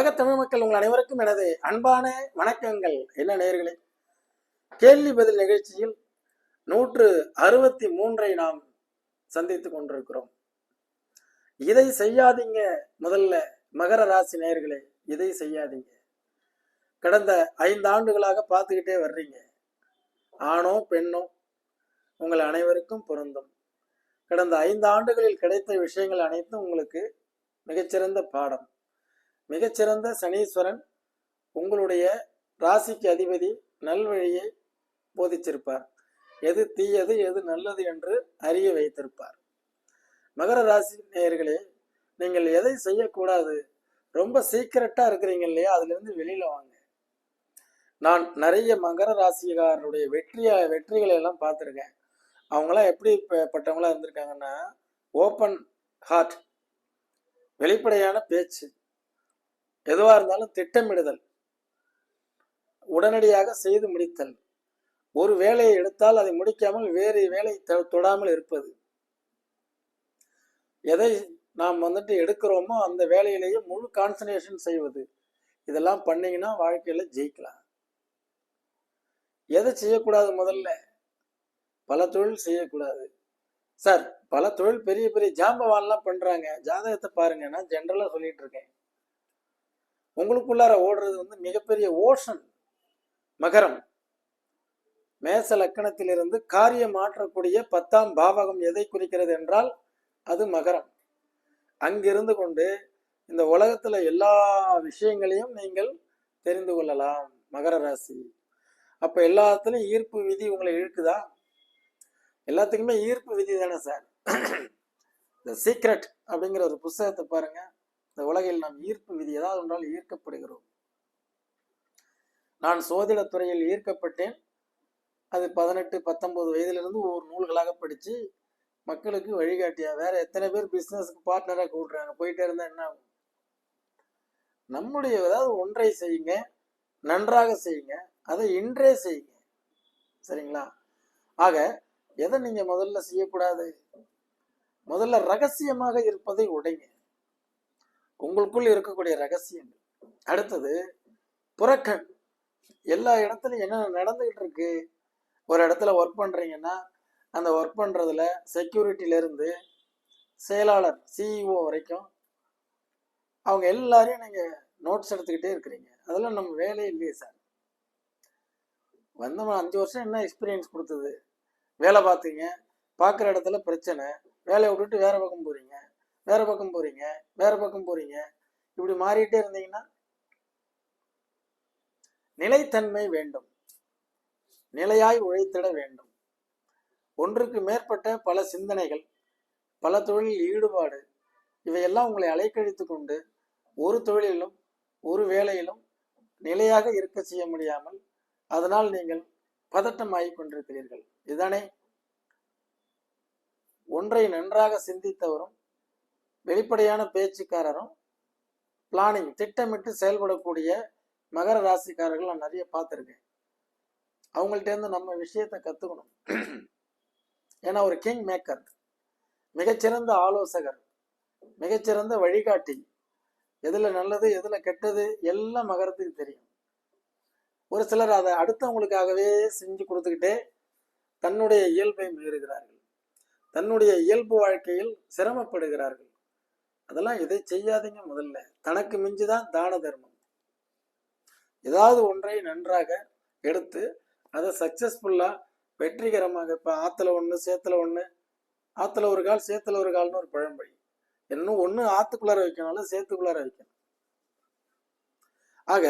உலக தமிழ் மக்கள் உங்கள் அனைவருக்கும் எனது அன்பான வணக்கங்கள். என்ன நேர்களே கேள்வி பதில் நிகழ்ச்சியில் நூற்று அறுபத்தி மூன்றை நாம் சந்தித்துக் கொண்டிருக்கிறோம். இதை செய்யாதீங்க முதல்ல மகர ராசி நேர்களே இதை செய்யாதீங்க. கடந்த ஐந்து ஆண்டுகளாக பார்த்துக்கிட்டே வர்றீங்க. ஆணோ பெண்ணோ உங்கள் அனைவருக்கும் பொருந்தும். கடந்த ஐந்து ஆண்டுகளில் கிடைத்த விஷயங்கள் அனைத்தும் உங்களுக்கு மிகச்சிறந்த பாடம். மிகச்சிறந்த சனீஸ்வரன் உங்களுடைய ராசிக்கு அதிபதி நல்வழியை போதிச்சிருப்பார் எது தீயது எது நல்லது என்று அறிய வைத்திருப்பார். மகர ராசி நேயர்களே நீங்கள் எதை செய்யக்கூடாது? ரொம்ப சீக்கிரட்டா இருக்கிறீங்க இல்லையா? அதுலேருந்து வெளியில் வெளியில வாங்க. நான் நிறைய மகர ராசிகாரருடைய வெற்றிய வெற்றிகளை எல்லாம் பார்த்துருக்கேன். அவங்களாம் எப்படி பட்டவங்களாக பட்டவங்களா இருந்திருக்காங்கன்னா ஓப்பன் ஹார்ட் வெளிப்படையான பேச்சு. எதுவாக இருந்தாலும் திட்டமிடுதல். உடனடியாக செய்து முடித்தல். ஒரு வேலையை எடுத்தால் அதை முடிக்காமல் வேறு வேலை தொ- தொடாமல் இருப்பது. எதை நாம் வந்துட்டு எடுக்கிறோமோ அந்த வேலையிலேயே முழு கான்சன்ட்ரேஷன் செய்வது. இதெல்லாம் பண்ணிங்கன்னா வாழ்க்கையில் ஜெயிக்கலாம். எதை செய்யக்கூடாது முதல்ல? பல தொழில் செய்யக்கூடாது. சார் பல தொழில் பெரிய பெரிய ஜாம்பவான்லாம் பண்ணுறாங்க ஜாதகத்தை பாருங்க. நான் ஜென்ரலாக சொல்லிட்டு இருக்கேன். உங்களுக்குள்ளார ஓடுறது வந்து மிகப்பெரிய ஓஷன் மகரம். மேச லக்கணத்திலிருந்து காரியம் மாற்றக்கூடிய பத்தாம் பாவகம் எதை குறிக்கிறது என்றால் அது மகரம். அங்கிருந்து கொண்டு இந்த உலகத்துல எல்லா விஷயங்களையும் நீங்கள் தெரிந்து கொள்ளலாம் மகர ராசி. அப்ப எல்லாத்துலயும் ஈர்ப்பு விதி உங்களை இழுக்குதா? எல்லாத்துக்குமே ஈர்ப்பு விதி தானே சார். த சீக்ரெட் அப்படிங்கிற ஒரு புஸ்தகத்தை பாருங்க. இந்த உலகில் நாம் ஈர்ப்பு விதி ஏதாவது ஒன்றால் ஈர்க்கப்படுகிறோம். நான் சோதிடத் துறையில் ஈர்க்கப்பட்டேன். அது பதினெட்டு பத்தொன்பது வயதிலிருந்து ஒவ்வொரு நூல்களாக படித்து மக்களுக்கு வழிகாட்டியா. வேற எத்தனை பேர் பிசினஸ்க்கு பார்ட்னராக கூடுறாங்க? போயிட்டே இருந்தா என்ன ஆகும்? நம்முடைய ஏதாவது ஒன்றை செய்யுங்க. நன்றாக செய்யுங்க. அதை இன்றே செய்யுங்க. சரிங்களா? ஆக எதை நீங்க முதல்ல செய்யக்கூடாது? முதல்ல ரகசியமாக இருப்பதை உடைங்க. உங்களுக்குள் இருக்கக்கூடிய ரகசியங்கள். அடுத்தது புறக்கண். எல்லா இடத்துலையும் என்னென்ன நடந்துகிட்டு இருக்கு ஒரு இடத்துல ஒர்க் பண்ணுறீங்கன்னா அந்த ஒர்க் பண்ணுறதுல செக்யூரிட்டியிலேருந்து செயலாளர் சிஇஓ வரைக்கும் அவங்க எல்லாரையும் நீங்கள் நோட்ஸ் எடுத்துக்கிட்டே இருக்கிறீங்க. அதெல்லாம் நம்ம வேலையே இல்லையே சார் வந்தவன் அஞ்சு வருஷம் என்ன எக்ஸ்பீரியன்ஸ் கொடுத்தது? வேலை பார்த்தீங்க. பார்க்குற இடத்துல பிரச்சனை. வேலையை விட்டுட்டு வேற பக்கம் போகிறீங்க வேற பக்கம் போறீங்க வேற பக்கம் போறீங்க. இப்படி மாறிட்டே இருந்தீங்கன்னா நிலைத்தன்மை வேண்டும். நிலையாய் உழைத்திட வேண்டும். ஒன்றுக்கு மேற்பட்ட பல சிந்தனைகள் பல தொழிலில் ஈடுபாடு இவையெல்லாம் உங்களை அலைக்கழித்து கொண்டு ஒரு தொழிலிலும் ஒரு வேலையிலும் நிலையாக இருக்க செய்ய முடியாமல் அதனால் நீங்கள் பதட்டமாகி கொண்டிருக்கிறீர்கள். இதுதானே ஒன்றை நன்றாக சிந்தித்தவரும் வெளிப்படையான பேச்சுக்காரரும் பிளானிங் திட்டமிட்டு செயல்படக்கூடிய மகர ராசிக்காரர்கள் நான் நிறைய பார்த்துருக்கேன். அவங்கள்ட்டேருந்து நம்ம விஷயத்தை கற்றுக்கணும் ஏன்னா ஒரு கிங் மேக்கர் மிகச்சிறந்த ஆலோசகர் மிகச்சிறந்த வழிகாட்டி எதில் நல்லது எதில் கெட்டது எல்லாம் மகரத்துக்கு தெரியும். ஒரு சிலர் அதை அடுத்தவங்களுக்காகவே செஞ்சு கொடுத்துக்கிட்டே தன்னுடைய இயல்பை மீறுகிறார்கள். தன்னுடைய இயல்பு வாழ்க்கையில் சிரமப்படுகிறார்கள். அதெல்லாம் இதை செய்யாதீங்க முதல்ல. தனக்கு மிஞ்சுதான் தான தர்மம். ஏதாவது ஒன்றை நன்றாக எடுத்து அதை சக்சஸ்ஃபுல்லா வெற்றிகரமாக இப்ப ஆத்துல ஒண்ணு சேத்துல ஒண்ணு ஆத்துல ஒரு கால் சேத்துல ஒரு கால்னு ஒரு பழம்பொழி இன்னும் ஒண்ணு ஆத்துக்குள்ளார வைக்கணும் சேத்துக்குள்ளார வைக்கணும். ஆக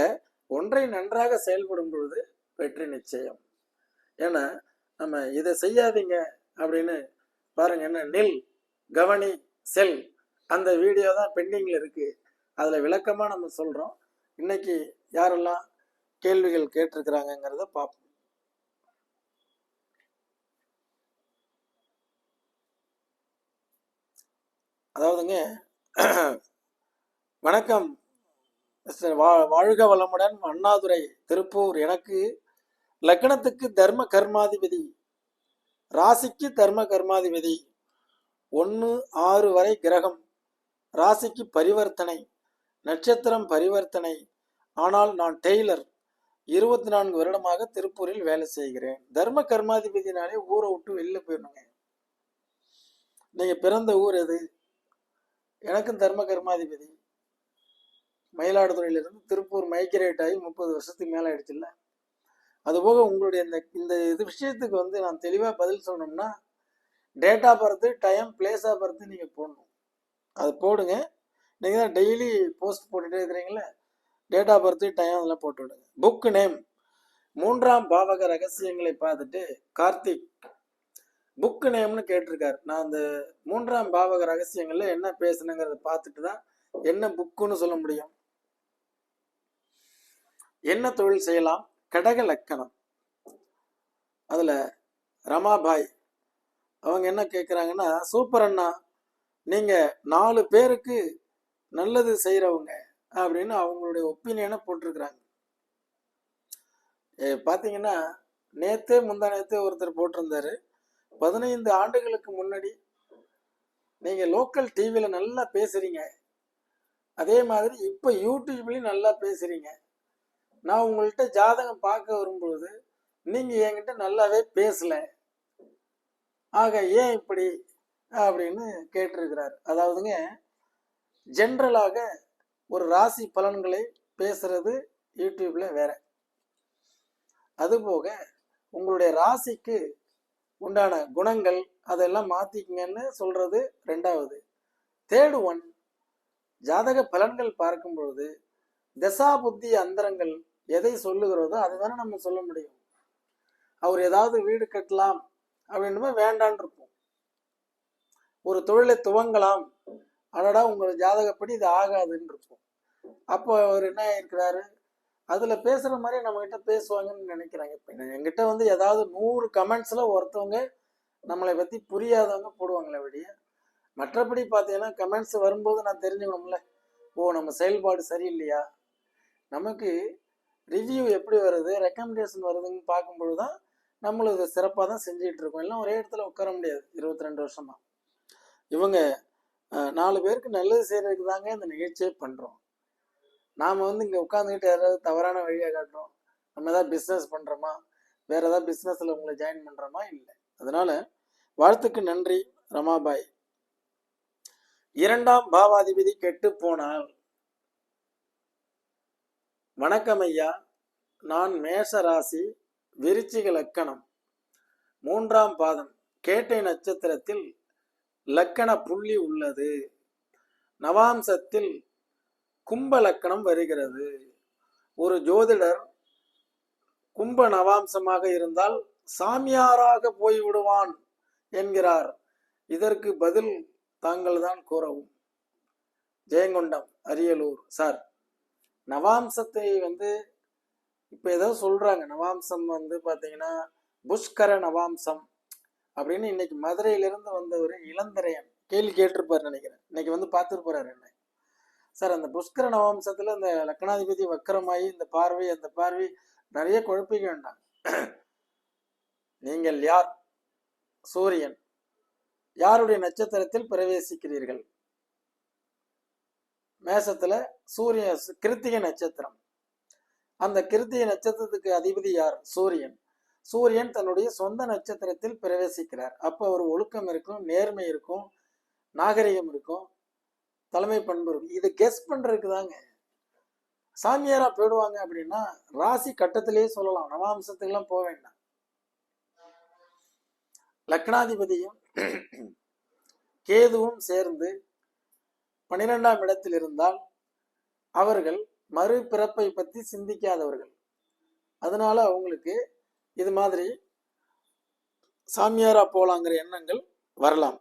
ஒன்றை நன்றாக செயல்படும் பொழுது வெற்றி நிச்சயம். ஏன்னா நம்ம இதை செய்யாதீங்க அப்படின்னு பாருங்க என்ன நில் கவனி செல். அந்த வீடியோ தான் பெண்டிங்கில் இருக்குது அதில் விளக்கமாக நம்ம சொல்கிறோம் இன்னைக்கு யாரெல்லாம் கேள்விகள் கேட்டிருக்கிறாங்கங்கிறத பார்ப்போம். அதாவதுங்க வணக்கம் மிஸ்டர் வா வாழ்க வளமுடன் அண்ணாதுரை திருப்பூர். எனக்கு லக்னத்துக்கு தர்ம கர்மாதிபதி ராசிக்கு தர்ம கர்மாதிபதி ஒன்று ஆறு வரை கிரகம். ராசிக்கு பரிவர்த்தனை நட்சத்திரம் பரிவர்த்தனை. ஆனால் நான் டெய்லர் இருபத்தி நான்கு வருடமாக திருப்பூரில் வேலை செய்கிறேன். தர்ம கர்மாதிபதினாலே ஊரை விட்டு வெளில போயிடணுங்க. நீங்க பிறந்த ஊர் எது? எனக்கும் தர்ம கர்மாதிபதி. மயிலாடுதுறையிலிருந்து திருப்பூர் மைக்ரேட் ஆகி முப்பது வருஷத்துக்கு மேலே ஆயிடுச்சுல்ல அதுபோக உங்களுடைய இந்த இந்த இது விஷயத்துக்கு வந்து நான் தெளிவாக பதில் சொல்லணும்னா date of birth time place of birth நீங்கள் போடணும். அது போடுங்க. நீங்கள் தான் டெய்லி போஸ்ட் போட்டுகிட்டே இருக்கிறீங்களே டேட் ஆஃப் பர்த்து டைம் அதெல்லாம் போட்டு விடுங்க. புக் நேம் மூன்றாம் பாவக ரகசியங்களை பார்த்துட்டு கார்த்திக். புக்கு நேம்னு கேட்டிருக்காரு. நான் அந்த மூன்றாம் பாவக ரகசியங்களில் என்ன பேசணுங்கிறத பார்த்துட்டு தான் என்ன புக்குன்னு சொல்ல முடியும். என்ன தொழில் செய்யலாம்? கடக லக்கணம். அதில் ரமாபாய். அவங்க என்ன கேட்குறாங்கன்னா சூப்பர் அண்ணா நீங்க நாலு பேருக்கு நல்லது செய்றவங்க அப்படின்னு அவங்களுடைய ஒப்பீனியனை போட்டிருக்கிறாங்க. ஏ, பாத்தீங்கன்னா நேத்தே முந்தா நேத்தே ஒருத்தர் போட்டிருந்தாரு. பதினைந்து ஆண்டுகளுக்கு முன்னாடி நீங்க லோக்கல் டிவியில நல்லா பேசுறீங்க. அதே மாதிரி இப்ப யூடியூப்லயும் நல்லா பேசுறீங்க. நான் உங்கள்கிட்ட ஜாதகம் பார்க்க வரும்பொழுது நீங்க என்கிட்ட நல்லாவே பேசல. ஆக ஏன் இப்படி அப்படின்னு கேட்டிருக்கிறார். அதாவதுங்க ஜென்ரலாக ஒரு ராசி பலன்களை பேசுறது யூடியூப்ல வேற. அதுபோக உங்களுடைய ராசிக்கு உண்டான குணங்கள் அதெல்லாம் மாத்திக்கங்கன்னு சொல்றது ரெண்டாவது. தேர்டு ஒன் ஜாதக பலன்கள் பார்க்கும் பொழுது தசா புத்தி அந்தரங்கள் எதை சொல்லுகிறதோ அதை தானே நம்ம சொல்ல முடியும். அவர் ஏதாவது வீடு கட்டலாம் அப்படின்னுமே வேண்டான் இருப்போம் ஒரு தொழிலை துவங்கலாம். அடடா உங்களோட ஜாதகப்படி இது ஆகாதுன்னு இருக்கும் அப்போ அவர் என்ன இருக்கிறாரு அதில் பேசுகிற மாதிரி நம்மக்கிட்ட பேசுவாங்கன்னு நினைக்கிறாங்க. இப்போ எங்கிட்ட வந்து ஏதாவது நூறு கமெண்ட்ஸில் ஒருத்தவங்க நம்மளை பற்றி புரியாதவங்க போடுவாங்களே வெளிய மற்றபடி பார்த்தீங்கன்னா கமெண்ட்ஸ் வரும்போது நான் தெரிஞ்சுக்கணும்ல. ஓ நம்ம செயல்பாடு சரியில்லையா? நமக்கு ரிவ்யூ எப்படி வருது ரெக்கமெண்டேஷன் வருதுன்னு பார்க்கும்பொழுது தான் நம்மளும் இதை சிறப்பாக தான் செஞ்சுக்கிட்டு இருக்கோம். எல்லாம் ஒரே இடத்துல உட்கார முடியாது. இருபத்தி ரெண்டு வருஷமாக இவங்க நாலு பேருக்கு நல்லது செய்யறதுக்கு தாங்க இந்த நிகழ்ச்சியே பண்றோம். நாம வந்து இங்க உட்காந்துக்கிட்டு யாராவது தவறான வழியை காட்டுறோம். நம்ம ஏதாவது பிஸ்னஸ் பண்றோமா? வேற ஏதாவது பிஸ்னஸில் உங்களை ஜாயின் பண்றோமா? இல்லை. அதனால வாழ்த்துக்கு நன்றி ரமாபாய். இரண்டாம் பாவாதிபதி கெட்டு போனால் வணக்கம் ஐயா. நான் மேஷ ராசி விருச்சிக லக்கணம். மூன்றாம் பாதம் கேட்டை நட்சத்திரத்தில் லக்கண புள்ளி உள்ளது. நவாம்சத்தில் கும்ப லக்கணம் வருகிறது. ஒரு ஜோதிடர் கும்ப நவாம்சமாக இருந்தால் சாமியாராக போய்விடுவான் என்கிறார். இதற்கு பதில் தாங்கள் தான் கூறவும். ஜெயங்கொண்டம் அரியலூர். சார் நவாம்சத்தை வந்து இப்ப ஏதோ சொல்றாங்க. நவாம்சம் வந்து பாத்தீங்கன்னா புஷ்கர நவாம்சம். அப்படின்னு இன்னைக்கு மதுரையிலிருந்து வந்த ஒரு இளந்தரையன் கேள்வி கேட்டிருப்பாரு நினைக்கிறேன். இன்னைக்கு வந்து பார்த்துருப்பாரு என்ன. சார் அந்த புஷ்கர நவாம்சத்துல அந்த லக்னாதிபதி வக்கரமாயி இந்த பார்வை அந்த பார்வை நிறைய குழப்பிக்க வேண்டாம். நீங்கள் யார்? சூரியன். யாருடைய நட்சத்திரத்தில் பிரவேசிக்கிறீர்கள்? மேசத்துல சூரிய கிருத்திகை நட்சத்திரம். அந்த கிருத்திகை நட்சத்திரத்துக்கு அதிபதி யார்? சூரியன். சூரியன் தன்னுடைய சொந்த நட்சத்திரத்தில் பிரவேசிக்கிறார். அப்போ ஒரு ஒழுக்கம் இருக்கும் நேர்மை இருக்கும் நாகரிகம் இருக்கும் தலைமை பண்பு இருக்கும். இது கெஸ் பண்றதுக்கு தாங்க. சாமியாரா போயிடுவாங்க அப்படின்னா ராசி கட்டத்திலேயே சொல்லலாம். நவாம்சத்துக்கெல்லாம் போக வேண்டாம். லக்னாதிபதியும் கேதுவும் சேர்ந்து பனிரெண்டாம் இடத்தில் இருந்தால் அவர்கள் மறுபிறப்பை பற்றி சிந்திக்காதவர்கள். அதனால அவங்களுக்கு இது மாதிரி சாமியாரா போலாங்கிற எண்ணங்கள் வரலாம்.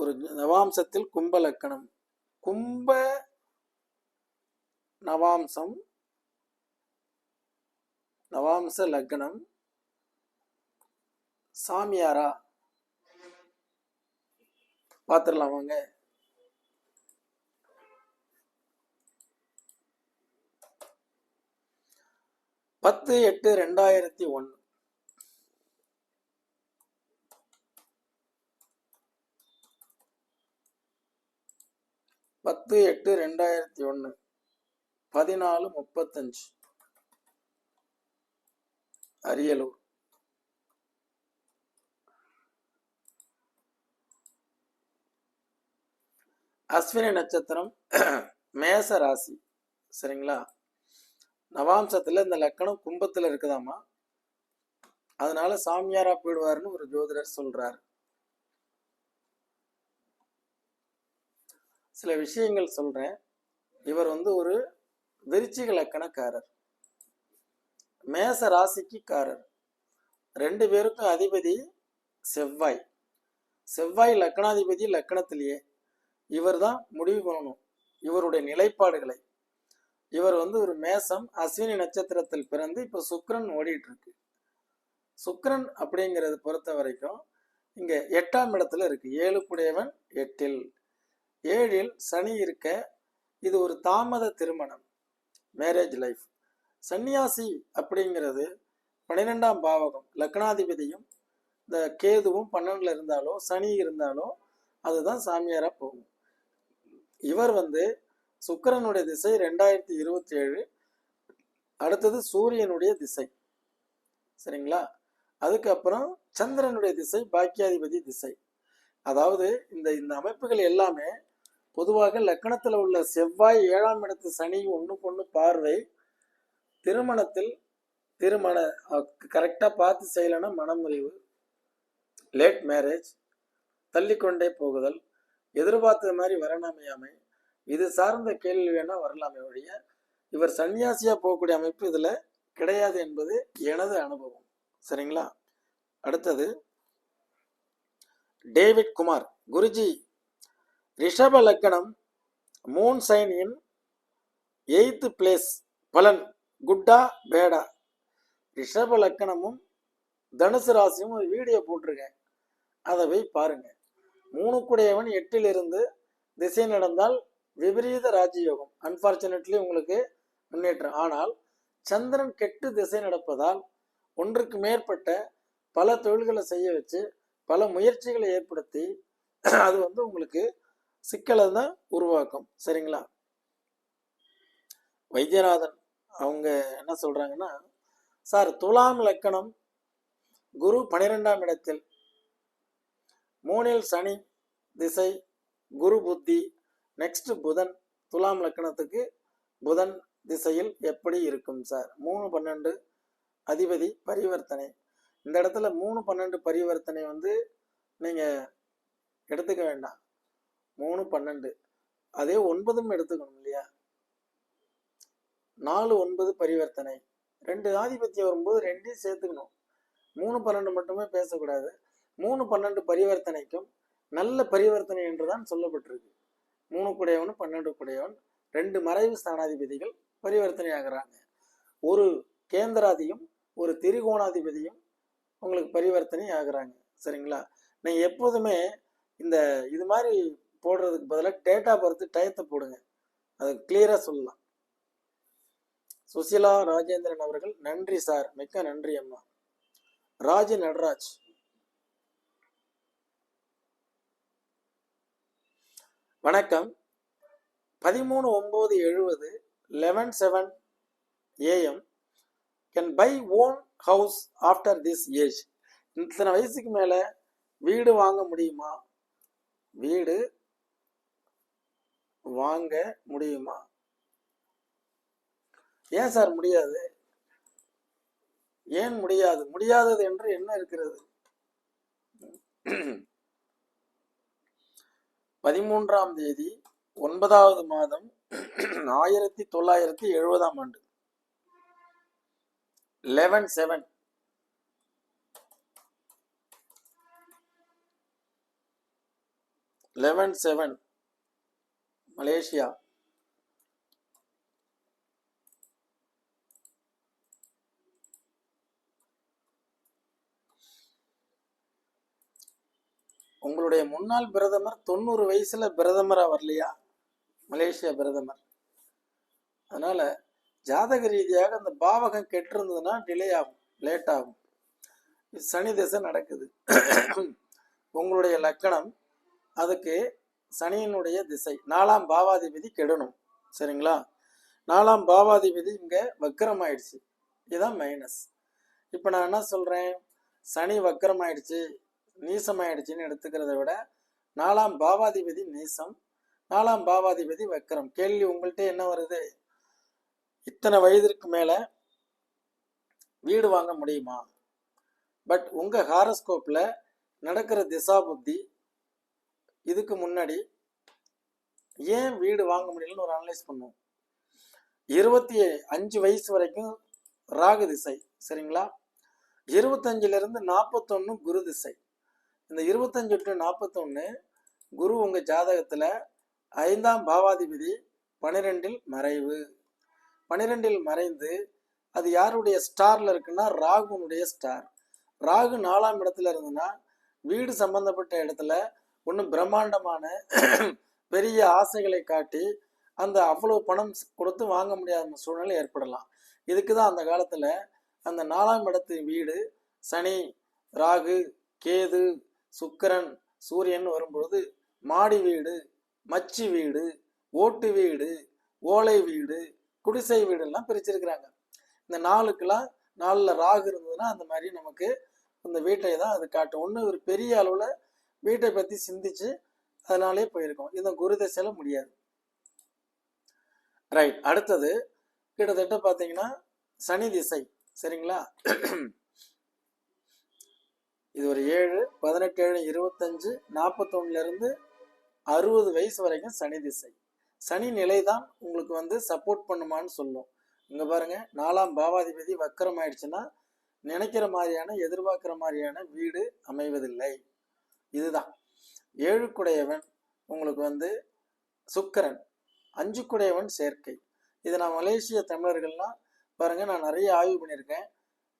ஒரு நவாம்சத்தில் கும்ப லக்கணம். கும்ப நவாம்சம் நவாம்ச லக்னம் சாமியாரா? பார்த்துடலாம் வாங்க. பத்து எட்டு ரெண்டாயிரத்தி ஒன்று பத்து எட்டு ரெண்டாயிரத்தி ஒன்று பதினாலு முப்பத்தஞ்சு. அரியலூர். அஸ்வினி நட்சத்திரம் மேச ராசி. சரிங்களா? நவாம்சத்தில் இந்த லக்கணம் கும்பத்தில் இருக்குதாமா அதனால சாமியாரா போயிடுவாருன்னு ஒரு ஜோதிடர் சொல்றார். சில விஷயங்கள் சொல்றேன். இவர் வந்து ஒரு விருச்சிக லக்கணக்காரர். மேச ராசிக்கு காரர். ரெண்டு பேருக்கும் அதிபதி செவ்வாய். செவ்வாய் லக்கணாதிபதி லக்கணத்திலேயே. இவர் தான் முடிவு பண்ணணும். இவருடைய நிலைப்பாடுகளை. இவர் வந்து ஒரு மேசம் அஸ்வினி நட்சத்திரத்தில் பிறந்து இப்போ சுக்ரன் ஓடிட்டு இருக்கு சுக்ரன் அப்படிங்கிறது பொறுத்த வரைக்கும் இங்க எட்டாம் இடத்துல இருக்கு. ஏழு புடையவன் எட்டில். ஏழில் சனி இருக்க இது ஒரு தாமத திருமணம் மேரேஜ் லைஃப் சன்னியாசி அப்படிங்கிறது பன்னிரெண்டாம் பாவகம் லக்னாதிபதியும் இந்த கேதுவும் பன்னெண்டுல இருந்தாலோ சனி இருந்தாலோ அதுதான் சாமியாரா போகும். இவர் வந்து சுக்கிரனுடைய திசை ரெண்டாயிரத்தி இருபத்தி ஏழு. அடுத்தது சூரியனுடைய திசை. சரிங்களா? அதுக்கப்புறம் சந்திரனுடைய திசை பாக்கியாதிபதி திசை. அதாவது இந்த இந்த அமைப்புகள் எல்லாமே பொதுவாக லக்கணத்தில் உள்ள செவ்வாய் ஏழாம் இடத்து சனி ஒண்ணுக்கு ஒண்ணு பார்வை திருமணத்தில் திருமண கரெக்டாக பார்த்து செய்யலைன்னா மனமுறிவு லேட் மேரேஜ் தள்ளிக்கொண்டே போகுதல் எதிர்பார்த்தது மாதிரி வரணமையாமை இது சார்ந்த கேள்வி வேணா வரலாமே ஒழிய இவர் சன்னியாசியா போகக்கூடிய அமைப்பு இதுல கிடையாது என்பது எனது அனுபவம். சரிங்களா? அடுத்தது டேவிட் குமார் குருஜி. ரிஷப லக்கணம் moon sign in eighth place பலன் குட்டா பேடா. ரிஷப லக்கணமும் தனுசு ராசியும் ஒரு வீடியோ போட்டிருக்கேன். அதை போய் பாருங்க. மூணுக்குடையவன் எட்டிலிருந்து திசை நடந்தால் விபரீத ராஜயோகம். அன்பார்ச்சுனேட்லி உங்களுக்கு முன்னேற்றம். ஆனால் சந்திரன் கெட்டு திசை நடப்பதால் ஒன்றுக்கு மேற்பட்ட பல தொழில்களை செய்ய வச்சு பல முயற்சிகளை ஏற்படுத்தி அது வந்து உங்களுக்கு சிக்கலை தான் உருவாக்கும். சரிங்களா? வைத்தியநாதன் அவங்க என்ன சொல்றாங்கன்னா சார் துலாம் லக்கணம் குரு பனிரெண்டாம் இடத்தில். மூணில் சனி திசை குரு புத்தி நெக்ஸ்ட் புதன் துலாம் லக்கணத்துக்கு புதன் திசையில் எப்படி இருக்கும் சார்? மூணு பன்னெண்டு அதிபதி பரிவர்த்தனை. இந்த இடத்துல மூணு பன்னெண்டு பரிவர்த்தனை வந்து நீங்க எடுத்துக்க வேண்டாம். மூணு பன்னெண்டு. அதே ஒன்பதும் எடுத்துக்கணும் இல்லையா? நாலு ஒன்பது பரிவர்த்தனை. ரெண்டு ஆதிபத்தியம் வரும்போது ரெண்டையும் சேர்த்துக்கணும். மூணு பன்னெண்டு மட்டுமே பேசக்கூடாது. மூணு பன்னெண்டு பரிவர்த்தனைக்கும் நல்ல பரிவர்த்தனை என்றுதான் சொல்லப்பட்டிருக்கு. மூணு குடையவன் பன்னெண்டு குடையவன் ரெண்டு மறைவு ஸ்தானாதிபதிகள் பரிவர்த்தனை ஆகுறாங்க ஒரு கேந்திராதியும் ஒரு திரிகோணாதிபதியும் உங்களுக்கு பரிவர்த்தனை ஆகுறாங்க சரிங்களா? நீங்க எப்போதுமே இந்த இது மாதிரி போடுறதுக்கு பதிலாக டேட்டா பொறுத்து டயத்தை போடுங்க. அது கிளியரா சொல்லலாம். சுசிலா ராஜேந்திரன் அவர்கள் நன்றி சார் மிக்க நன்றி அம்மா. ராஜ நடராஜ். வணக்கம். பதிமூணு ஒம்பது எழுபது eleven seven AM can buy own house after this age இத்தனை வயசுக்கு மேலே வீடு வாங்க முடியுமா? வீடு வாங்க முடியுமா? ஏன் சார் முடியாது? ஏன் முடியாது? முடியாதது என்று என்ன இருக்கிறது? பதிமூன்றாம் தேதி ஒன்பதாவது மாதம் ஆயிரத்தி தொள்ளாயிரத்தி எழுபதாம் ஆண்டு. Eleven seven eleven seven Malaysia. உங்களுடைய முன்னாள் பிரதமர் தொண்ணூறு வயசுல பிரதமராக வரலையா? மலேசியா பிரதமர். அதனால ஜாதக ரீதியாக அந்த பாவகம் கெட்டிருந்ததுன்னா டிலே ஆகும் லேட் ஆகும். சனி திசை நடக்குது. உங்களுடைய லக்கணம் அதுக்கு சனியினுடைய திசை. நாலாம் பாவாதிபதி கெடணும் சரிங்களா? நாலாம் பாவாதிபதி இங்கே வக்கரம் ஆயிடுச்சு இதுதான் மைனஸ் இப்போ நான் என்ன சொல்கிறேன் சனி வக்கரம் ஆயிடுச்சு நீசமாயிடுச்சுன்னு எடுத்துக்கிறத விட நாலாம் பாவாதிபதி நீசம் நாலாம் பாவாதிபதி வக்கரம். கேள்வி உங்கள்கிட்ட என்ன வருது? இத்தனை வயதிற்கு மேலே வீடு வாங்க முடியுமா? பட் உங்கள் ஹாரஸ்கோப்பில் நடக்கிற திசா புத்தி இதுக்கு முன்னாடி ஏன் வீடு வாங்க முடியலன்னு ஒரு அனலைஸ் பண்ணுவோம். இருபத்தி அஞ்சு வயசு வரைக்கும் ராகு திசை சரிங்களா? இருபத்தஞ்சிலிருந்து நாற்பத்தொன்று நாற்பத்தொன்னு குரு திசை. இந்த இருபத்தஞ்சு டு நாற்பத்தொன்று குரு உங்கள் ஜாதகத்தில் ஐந்தாம் பாவாதிபதி பனிரெண்டில் மறைவு. பனிரெண்டில் மறைந்து அது யாருடைய ஸ்டாரில் இருக்குன்னா ராகுனுடைய ஸ்டார் ராகு நாலாம் இடத்துல இருந்ததுன்னா வீடு சம்பந்தப்பட்ட இடத்துல ஒன்று பிரம்மாண்டமான பெரிய ஆசைகளை காட்டி அந்த அவ்வளவு பணம் கொடுத்து வாங்க முடியாத சூழ்நிலை ஏற்படலாம். இதுக்கு தான் அந்த காலத்தில் அந்த நாலாம் இடத்து வீடு சனி ராகு கேது சுக்கிரன் சூரியன் வரும்பொழுது மாடி வீடு மச்சி வீடு ஓட்டு வீடு ஓலை வீடு குடிசை வீடுலாம் பிரிச்சிருக்கிறாங்க. இந்த நாளுக்கெல்லாம் நாளில் ராகு இருந்ததுன்னா அந்த மாதிரி நமக்கு அந்த வீட்டை தான் அது காட்டும். ஒன்று ஒரு பெரிய அளவில் வீட்டை பற்றி சிந்திச்சு அதனாலே போயிருக்கோம். இந்த குரு தசையில் முடியாது. ரைட் அடுத்தது கிட்டத்தட்ட பார்த்தீங்கன்னா சனி திசை. சரிங்களா? இது ஒரு ஏழு பதினெட்டு ஏழு இருபத்தஞ்சு நாற்பத்தொன்னுல இருந்து அறுபது வயசு வரைக்கும் சனி திசை. சனி நிலை தான் உங்களுக்கு வந்து சப்போர்ட் பண்ணுமான்னு சொல்லும். இங்க பாருங்க நாலாம் பாவாதிபதி வக்கரம் ஆயிடுச்சுன்னா நினைக்கிற மாதிரியான எதிர்பார்க்கிற மாதிரியான வீடு அமைவதில்லை. இதுதான். ஏழுக்குடையவன் உங்களுக்கு வந்து சுக்கரன் அஞ்சுக்குடையவன் சேர்க்கை. இது நான் மலேசிய தமிழர்கள்லாம் பாருங்க நான் நிறைய ஆய்வு பண்ணியிருக்கேன்.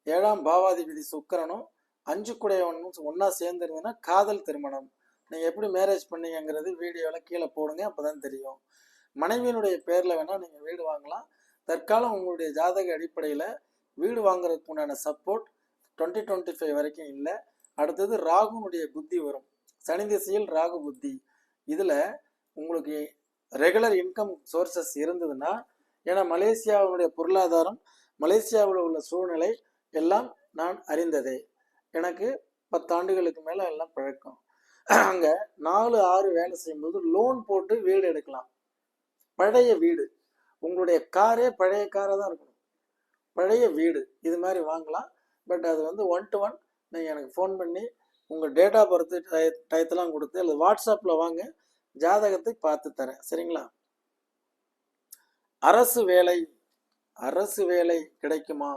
ஏழாம் பாவாதிபதி சுக்கரனும் அஞ்சு அஞ்சுக்குடையவனும் ஒன்றா சேர்ந்துருந்ததுன்னா காதல் திருமணம். நீங்கள் எப்படி மேரேஜ் பண்ணீங்கிறது வீடியோவில் கீழே போடுங்க அப்போ தான் தெரியும். மனைவியினுடைய பேரில் வேணால் நீங்கள் வீடு வாங்கலாம். தற்காலம் உங்களுடைய ஜாதக அடிப்படையில் வீடு வாங்குறதுக்கு உண்டான சப்போர்ட் டுவெண்ட்டி டுவெண்ட்டி ஃபைவ் வரைக்கும் இல்லை. அடுத்தது ராகுனுடைய புத்தி வரும். சனி திசையில் ராகு புத்தி. இதில் உங்களுக்கு ரெகுலர் இன்கம் சோர்சஸ் இருந்ததுன்னா ஏன்னா மலேசியாவினுடைய பொருளாதாரம் மலேசியாவில் உள்ள சூழ்நிலை எல்லாம் நான் அறிந்ததே. எனக்கு பத்தாண்டுகளுக்கு மேலே எல்லாம் பழக்கம். அங்கே நாலு ஆறு வேலை செய்யும்போது லோன் போட்டு வீடு எடுக்கலாம். பழைய வீடு. உங்களுடைய காரே பழைய காராக தான் இருக்கணும். பழைய வீடு. இது மாதிரி வாங்கலாம். பட் அது வந்து ஒன் டு ஒன் நீங்கள் எனக்கு ஃபோன் பண்ணி உங்கள் டேட்டா ஆஃப் பர்த் டய டயத்தெல்லாம் கொடுத்து அல்லது வாட்ஸ்அப்பில் வாங்க. ஜாதகத்தை பார்த்து தரேன். சரிங்களா? அரசு வேலை அரசு வேலை கிடைக்குமா?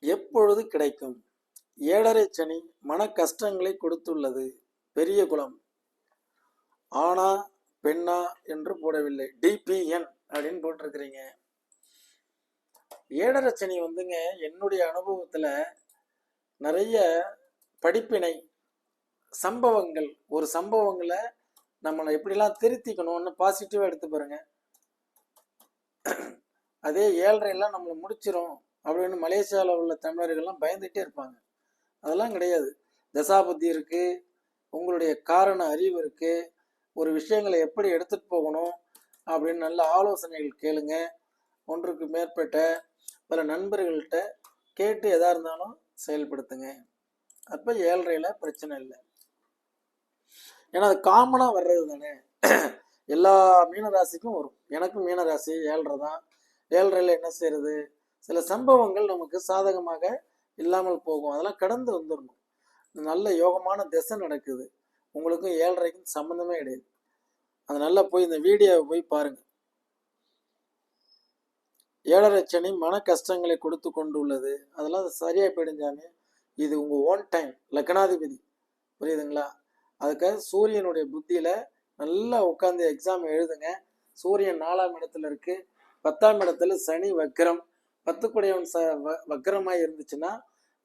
எப்பொழுது கிடைக்கும்? ஏழரை சனி மன கஷ்டங்களை கொடுத்துள்ளது. பெரிய குலம் ஆனா பெண்ணா என்று போடவில்லை. டிபிஎன் அப்படின்னு போட்டிருக்கிறீங்க. ஏழரை சனி வந்துங்க என்னுடைய அனுபவத்துல நிறைய படிப்பினை சம்பவங்கள். ஒரு சம்பவங்களை நம்மளை எப்படிலாம் திருத்திக்கணும்னு பாசிட்டிவாக எடுத்து பாருங்க. அதே ஏழரைலாம் நம்மளை முடிச்சிரும். அப்படின்னு மலேசியாவில் உள்ள தமிழர்கள்லாம் பயந்துகிட்டே இருப்பாங்க. அதெல்லாம் கிடையாது. தசாபுத்தி இருக்குது உங்களுடைய காரண அறிவு இருக்குது ஒரு விஷயங்களை எப்படி எடுத்துகிட்டு போகணும் அப்படின்னு நல்ல ஆலோசனைகள் கேளுங்க. ஒன்றுக்கு மேற்பட்ட பல நண்பர்கள்ட்ட கேட்டு எதாக இருந்தாலும் செயல்படுத்துங்க. அப்போ ஏழ்றையில் பிரச்சனை இல்லை. ஏன்னா அது காமனாக வர்றது தானே. எல்லா மீனராசிக்கும் வரும். எனக்கும் மீனராசி ஏழ்ரை தான். ஏழ்றையில் என்ன செய்யறது சில சம்பவங்கள் நமக்கு சாதகமாக இல்லாமல் போகும். அதெல்லாம் கடந்து வந்துடணும் நல்ல யோகமான திசை நடக்குது. உங்களுக்கும் ஏழரைக்கும் சம்மந்தமே கிடையாது. அது நல்லா போய் இந்த வீடியோவை போய் பாருங்க. ஏழரை சனி மன கஷ்டங்களை கொடுத்து கொண்டு உள்ளது அதெல்லாம் சரியாக போயிடுஞ்சாமே இது உங்கள் ஓன் டைம் லக்னாதிபதி. புரியுதுங்களா? அதுக்காக சூரியனுடைய புத்தியில் நல்லா உட்காந்து எக்ஸாம் எழுதுங்க. சூரியன் நாலாம் இடத்துல இருக்குது பத்தாம் இடத்துல சனி வக்ரம். பத்துக்குடையவன் ச வ- வக்ரமாய் இருந்துச்சுன்னா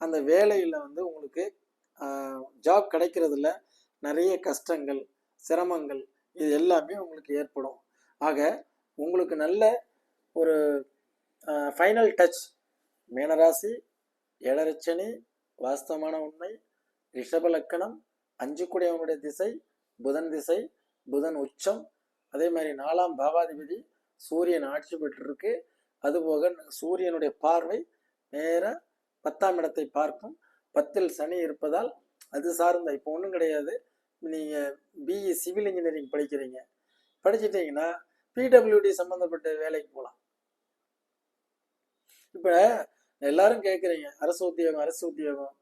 அந்த வேலையில் வந்து உங்களுக்கு ஜாப் கிடைக்கிறதுல நிறைய கஷ்டங்கள் சிரமங்கள் இது எல்லாமே உங்களுக்கு ஏற்படும். ஆக உங்களுக்கு நல்ல ஒரு ஃபைனல் டச் மீனராசி ஏழரச்சனி வாஸ்தவமான உண்மை ரிஷப லக்கணம் அஞ்சு குடையவனுடைய திசை புதன் திசை புதன் உச்சம். அதே மாதிரி நாலாம் பாவாதிபதி சூரியன் ஆட்சி பெற்றிருக்கு. அதுபோக சூரியனுடைய பார்வை நேர பத்தாம் இடத்தை பார்க்கும். பத்தில் சனி இருப்பதால் அது சார்ந்த இப்போ ஒன்றும் கிடையாது. நீங்கள் பிஇ சிவில் இன்ஜினியரிங் படிக்கிறீங்க. படிச்சிட்டிங்கன்னா பிடபிள்யூடி சம்மந்தப்பட்ட வேலைக்கு போகலாம் இப்போ எல்லாரும் கேட்குறீங்க அரசு உத்தியோகம் அரசு உத்தியோகம்.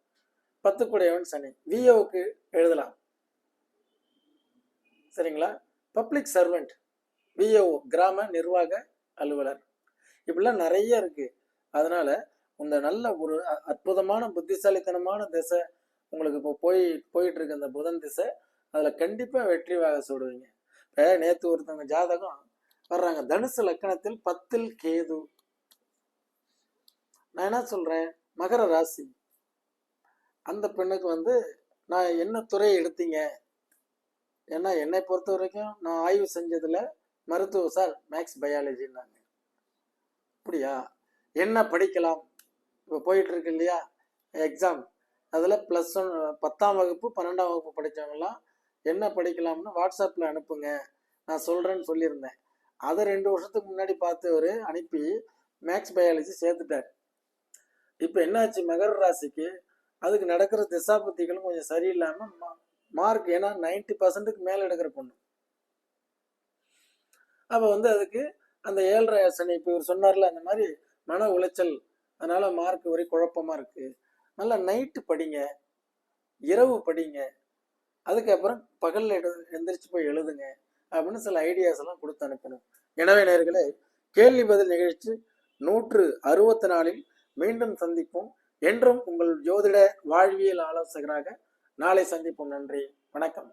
பத்து குடையவன் சனி. விஓக்கு எழுதலாம். சரிங்களா? பப்ளிக் சர்வெண்ட் விஓ கிராம நிர்வாக அலுவலர். இப்படிலாம் நிறைய இருக்கு. அதனால இந்த நல்ல ஒரு அ- அற்புதமான புத்திசாலித்தனமான திசை உங்களுக்கு இப்போ போய் போயிட்டு இருக்கு அந்த புதன் திசை அதில் கண்டிப்பாக வெற்றி வாக சொல்லுவீங்க இப்போ நேற்று ஒருத்தவங்க ஜாதகம் வர்றாங்க. தனுசு லக்கணத்தில் பத்தில் கேது. நான் என்ன சொல்கிறேன் மகர ராசி. அந்த பெண்ணுக்கு வந்து நான் என்ன துறையை எடுத்தீங்க? ஏன்னா என்னை பொறுத்த வரைக்கும் நான் ஆய்வு செஞ்சதில் மருத்துவ சார் மேக்ஸ் பயாலஜின்னாங்க. அப்படியா? என்ன படிக்கலாம்? இப்போ போயிட்டு இருக்கு இல்லையா? எக்ஸாம் அதில் ப்ளஸ் ஒன் பத்தாம் வகுப்பு பன்னெண்டாம் வகுப்பு படித்தவங்களாம் என்ன படிக்கலாம்னு வாட்ஸ்அப்பில் அனுப்புங்க. நான் சொல்கிறேன்னு சொல்லியிருந்தேன். அதை ரெண்டு வருஷத்துக்கு முன்னாடி பார்த்து பார்த்தவர் அனுப்பி மேக்ஸ் பயாலஜி சேர்த்துட்டார். இப்போ என்னாச்சு? மகர ராசிக்கு அதுக்கு நடக்கிற திசாபுத்திகளும் கொஞ்சம் சரியில்லாமல் மார்க் ஏன்னா நைன்டி பர்சன்ட்டுக்கு மேலே எடுக்கிற பொண்ணு. அப்போ வந்து அதுக்கு அந்த ஏழரை சனி இப்போ இவர் சொன்னார்ல அந்த மாதிரி மன உளைச்சல் அதனால மார்க் ஒரே குழப்பமா இருக்கு. நல்லா நைட்டு படிங்க இரவு படிங்க அதுக்கப்புறம் பகல்ல எடு எந்திரிச்சு போய் எழுதுங்க அப்படின்னு சில ஐடியாஸ் எல்லாம் கொடுத்து அனுப்பணும். எனவே நேர்களே கேள்வி பதில் நிகழ்ச்சி நூற்று அறுபத்தி நாலில் மீண்டும் சந்திப்போம். என்றும் உங்கள் ஜோதிட வாழ்வியல் ஆலோசகராக நாளை சந்திப்போம். நன்றி வணக்கம்.